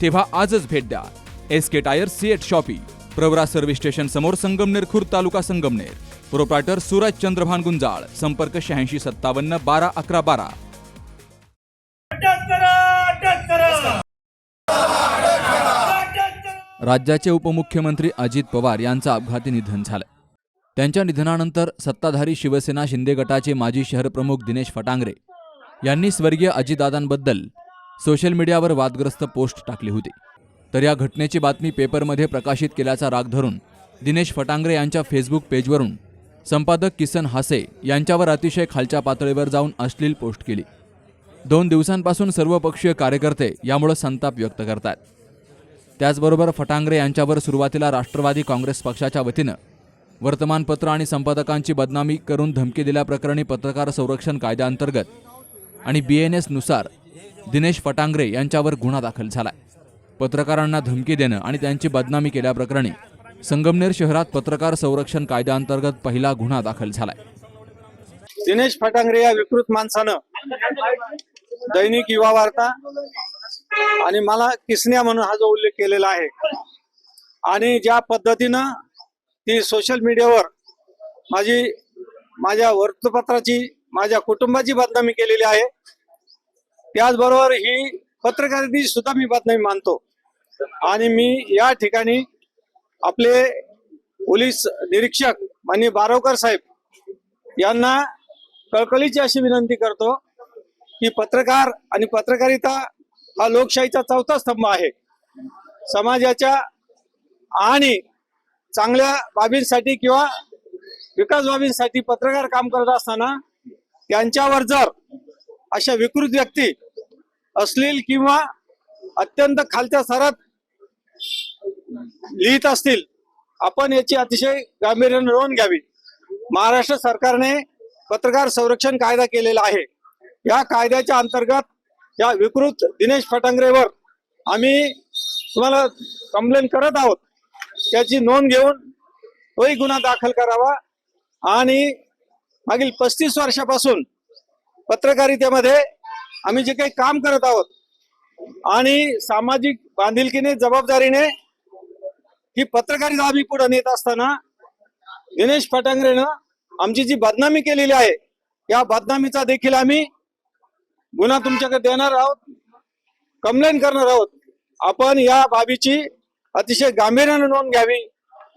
तेव्हा आजच भेट द्या. S K tyre CEAT shoppe Pravara service station समोर संगमनेर खुर्द तालुका संगमनेर. प्रोप्रायटर सूरज चंद्रभान गुंजाळ संपर्क शहाऐंशी सत्तावन्न बारा अकरा बारा. राज्याचे उपमुख्यमंत्री अजित पवार यांचं अपघाती निधन झालं. त्यांच्या निधनानंतर सत्ताधारी शिवसेना शिंदे गटाचे माजी शहरप्रमुख दिनेश फटांगरे यांनी स्वर्गीय अजितदादांबद्दल सोशल मीडियावर वादग्रस्त पोस्ट टाकली होती. तर या घटनेची बातमी पेपरमध्ये प्रकाशित केल्याचा राग धरून दिनेश फटांगरे यांच्या फेसबुक पेजवरून संपादक किसन हासे यांच्यावर अतिशय खालच्या पातळीवर जाऊन अश्लील पोस्ट केली. दोन दिवसांपासून सर्वपक्षीय कार्यकर्ते यामुळे संताप व्यक्त करतात त्याचबरोबर फटांगरे यांच्यावर सुरुवातीला राष्ट्रवादी काँग्रेस पक्षाच्या वतीनं वर्तमानपत्र आणि संपादकांची बदनामी करून धमकी दिल्याप्रकरणी पत्रकार संरक्षण कायद्याअंतर्गत आणि बी एन एसनुसार दिनेश फटांगरे यांच्यावर गुन्हा दाखल झालाय. पत्रकारांना धमकी देणं आणि त्यांची बदनामी केल्याप्रकरणी संगमनेर शहरात पत्रकार संरक्षण कायद्याअंतर्गत पहिला गुन्हा दाखल झालाय. दिनेश फटांगरे या विकृत माणसानं दैनिक युवा वार्ता आणि मला किसन्या म्हणून हा जो उल्लेख केलेला आहे आणि ज्या पद्धतीनं ती सोशल मीडियावर माझी माझ्या वृत्तपत्राची माझ्या कुटुंबाची बदनामी केलेली आहे त्याचबरोबर ही पत्रकारितेची सुद्धा मी बदनामी मानतो. आणि मी या ठिकाणी आपले पोलीस निरीक्षक माननीय बारोकर साहेब यांना कळकळीची अशी विनंती करतो की पत्रकार आणि पत्रकारिता हा लोकशाहीचा चौथा स्तंभ आहे. समाजाच्या आणि चांगल्या बाबींसाठी किंवा विकास बाबींसाठी पत्रकार काम करत असताना त्यांच्यावर जर अशा विकृत व्यक्ती असतील किंवा अत्यंत खालच्या स्तरात लिहित असतील आपण याची अतिशय गांभीर्याने नोंद घ्यावी. महाराष्ट्र सरकारने पत्रकार संरक्षण कायदा केलेला आहे. या कायद्याच्या अंतर्गत या विकृत दिनेश फटांगरेवर आम्ही तुम्हाला कंप्लेंट करत आहोत. त्याची नोंद घेऊन तोही गुन्हा दाखल करावा आणि मागील पस्तीस वर्षापासून पत्रकारितेमध्ये आम्ही जे काही काम करत आहोत आणि सामाजिक बांधिलकीने जबाबदारीने ही पत्रकारिता आम्ही पुढे नेत असताना दिनेश फटांगरेनं आमची जी बदनामी केलेली आहे या बदनामीचा देखील आम्ही गुन्हा तुमच्याकडे देणार आहोत कंप्लेंट करणार आहोत. आपण या बाबीची अतिशय गांभीर्याने नोंद घ्यावी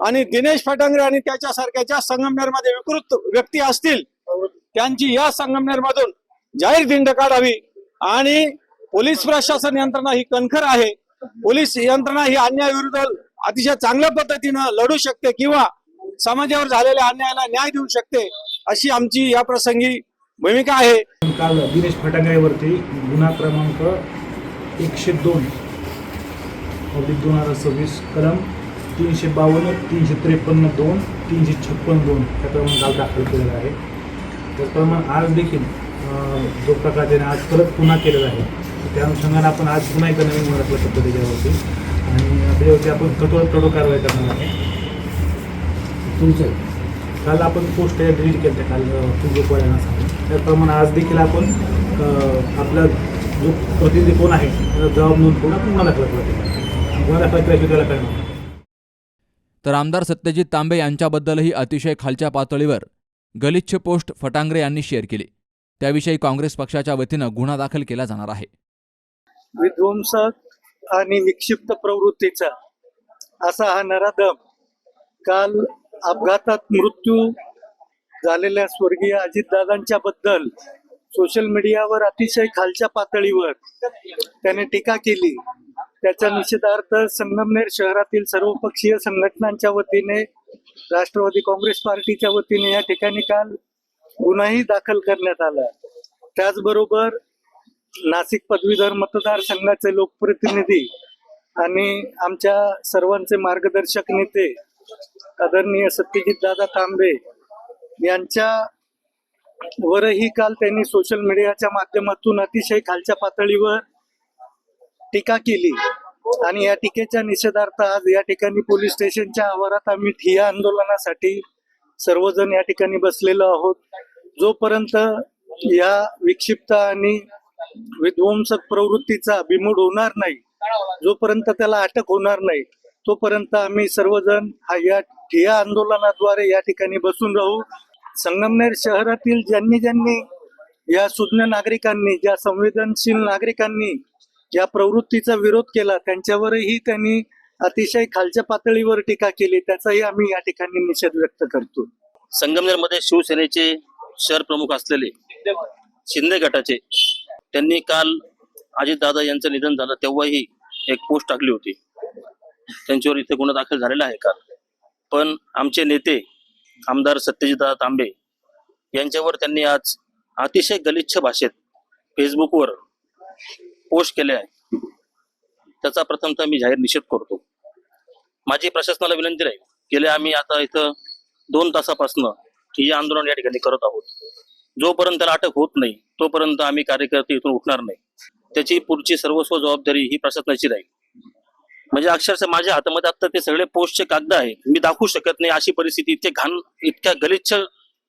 आणि दिनेश फटांगरे आणि त्याच्यासारख्याच्या संगमनेरमध्ये विकृत व्यक्ती असतील त्यांची या संगमनेरमधून जाहीर दिंड काढावी. आणि पोलीस प्रशासन यंत्रणा ही कणखर आहे. पोलीस यंत्रणा ही अन्यायाविरुद्ध अतिशय चांगल्या पद्धतीनं लढू शकते किंवा समाजावर झालेल्या अन्यायाला न्याय देऊ शकते अशी आमची या प्रसंगी भूमिका आहे. काल दिनेश फटांगरेवरती गुन्हा क्रमांक एकशे दोन दोन हजार सव्वीस कलम तीनशे बावन्न तीनशे त्रेपन्न दोन तीनशे छप्पन्न दोन त्याप्रमाणे काल दाखल केलेला आहे. त्याचप्रमाणे आज देखील जो प्रकार त्याने आज परत पुन्हा केलेला आहे त्या अनुषंगाने आपण आज पुन्हा एकदा नवीन दाखल करतो त्याच्यावरती आणि त्याच्यावरती आपण कठोर कठोर कारवाई करणार आहे. तुमचं? काल आपण पोस्ट डिलीट केलं काल सांगून त्याप्रमाणे आज देखील आपण आपला जो प्रतिनिधी कोण आहे त्याचा जबाब नोंद करून आपण गुन्हा दाखल करतो गुन्हा दाखल केल्याशिवाय त्याला नाही. तर आमदार सत्यजित तांबे यांच्याबद्दलही अतिशय खालच्या पातळीवर गलिच्छ पोस्ट फटांगरे यांनी शेअर केली. त्याविषयी काँग्रेस पक्षाच्या वतीनं गुन्हा दाखल केला जाणार आहे. विध्वंसक आणि विक्षिप्त प्रवृत्तीचा असा हा नराधम काल अपघातात मृत्यू झालेल्या स्वर्गीय अजितदादांच्या बद्दल सोशल मीडियावर अतिशय खालच्या पातळीवर त्याने टीका केली. त्याच्या निषेधार्थ संगमनेर शहरातील सर्वपक्षीय संघटनांच्या वतीने राष्ट्रवादी काँग्रेस पार्टीच्या वतीने या ठिकाणी काल गुन्हाही दाखल करण्यात आला. त्याचबरोबर नाशिक पदवीधर मतदारसंघाचे लोकप्रतिनिधी आणि आमच्या सर्वांचे मार्गदर्शक नेते आदरणीय सत्यजित दादा तांबे यांच्या वरही काल त्यांनी सोशल मीडियाच्या माध्यमातून अतिशय खालच्या पातळीवर टीका केली. आणि या टीकेच्या निषेधार्थ आज या ठिकाणी पोलीस स्टेशनच्या आवारात आम्ही ठिया आंदोलनासाठी सर्वजण या ठिकाणी बसलेलो आहोत. जोपर्यंत या विक्षिप्त आणि विध्वंसक प्रवृत्तीचा बिमूड होणार नाही जोपर्यंत त्याला अटक होणार नाही तोपर्यंत आम्ही सर्वजण हा या ठिया आंदोलनाद्वारे या ठिकाणी बसून राहू. संगमनेर शहरातील ज्यांनी ज्यांनी या सुज्ञ नागरिकांनी ज्या संवेदनशील नागरिकांनी या प्रवृत्तीचा विरोध केला त्यांच्यावरही त्यांनी अतिशय खालच्या पातळीवर टीका केली त्याचाही आम्ही या ठिकाणी निषेध व्यक्त करतो. संगमनेरमध्ये शिवसेनेचे शहर प्रमुख असलेले शिंदे गटाचे त्यांनी काल अजितदादा यांचं निधन झालं तेव्हाही एक पोस्ट टाकली होती. त्यांच्यावर इथे गुन्हा दाखल झालेला आहे काल. पण आमचे नेते आमदार सत्यजितदादा तांबे यांच्यावर त्यांनी आज अतिशय गलिच्छ भाषेत फेसबुकवर पोस्ट केले आहे. त्याचा प्रथमतः मी जाहीर निषेध करतो. माझी प्रशासनाला विनंती राहील गेले आम्ही आता इथं दोन तासापासून हे आंदोलन या ठिकाणी करत आहोत. जोपर्यंत त्याला अटक होत नाही तोपर्यंत आम्ही कार्यकर्ते इथून उठणार नाही. त्याची पुढची सर्वस्व जबाबदारी ही प्रशासनाची राहील. म्हणजे अक्षरशः माझ्या हातामध्ये आता ते सगळे पोस्टचे कागद आहेत. मी दाखवू शकत नाही अशी परिस्थिती इतके घाण इतक्या गलिच्छ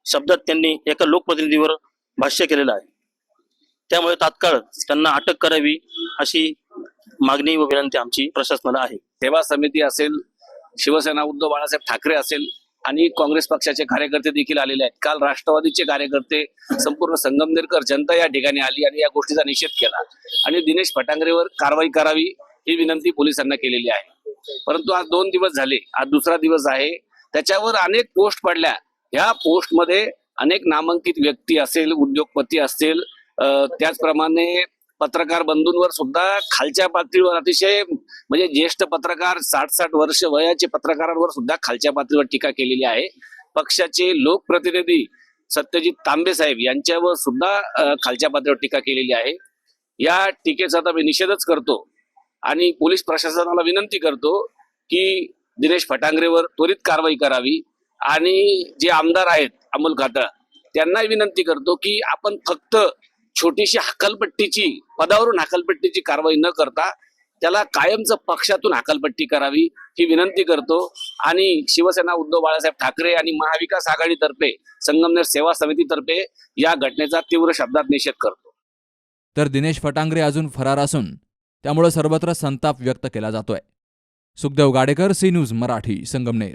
शब्दात त्यांनी एका लोकप्रतिनिधीवर भाष्य केलेलं आहे. त्यामुळे तात्काळ त्यांना अटक करावी अशी मागणी व विनंती आमची प्रशासनाला आहे. सेवा समिती असेल शिवसेना उद्धव बाळासाहेब ठाकरे असेल आणि काँग्रेस पक्षाचे कार्यकर्ते देखील आलेले आहेत. काल राष्ट्रवादीचे कार्यकर्ते संपूर्ण संगमनेरकर जनता या ठिकाणी आली आणि या गोष्टीचा निषेध केला. आणि दिनेश फटांगरेवर कारवाई करावी ही विनंती पोलिसांना केलेली आहे. परंतु आज दोन दिवस झाले. आज दुसरा दिवस आहे. त्याच्यावर अनेक पोस्ट पडल्या. ह्या पोस्टमध्ये अनेक नामांकित व्यक्ती असेल उद्योगपती असतील त्याचप्रमाणे पत्रकार बंधूंवर सुद्धा खालच्या पातळीवर अतिशय म्हणजे ज्येष्ठ पत्रकार साठ साठ वर्ष वयाचे पत्रकारांवर सुद्धा खालच्या पातळीवर टीका केलेली आहे. पक्षाचे लोकप्रतिनिधी सत्यजित तांबे साहेब यांच्यावर सुद्धा खालच्या पातळीवर टीका केलेली आहे. या टीकेचा आता मी निषेधच करतो आणि पोलीस प्रशासनाला विनंती करतो की दिनेश फटांगरेवर त्वरित कारवाई करावी आणि जे आमदार आहेत अमोल खातळ त्यांनाही विनंती करतो की आपण फक्त छोटीशी हकलपट्टीची पदावरून हकालपट्टीची कारवाई न करता त्याला कायमचं पक्षातून हकालपट्टी करावी ही विनंती करतो. आणि शिवसेना उद्धव बाळासाहेब ठाकरे आणि महाविकास आघाडीतर्फे संगमनेर सेवा समितीतर्फे या घटनेचा तीव्र शब्दात निषेध करतो. तर दिनेश फटांगरे अजून फरार असून त्यामुळं सर्वत्र संताप व्यक्त केला जातोय. Sukhdev Gadekar C News Marathi Sangamner.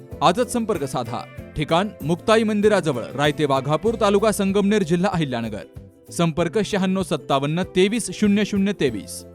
आजच संपर्क साधा. ठिकाण मुक्ताई मंदिराजवळ रायते वाघापूर तालुका संगमनेर जिल्हा अहिल्यानगर. संपर्क शहाण्णव सत्तावन्न तेवीस शून्य शून्य तेवीस.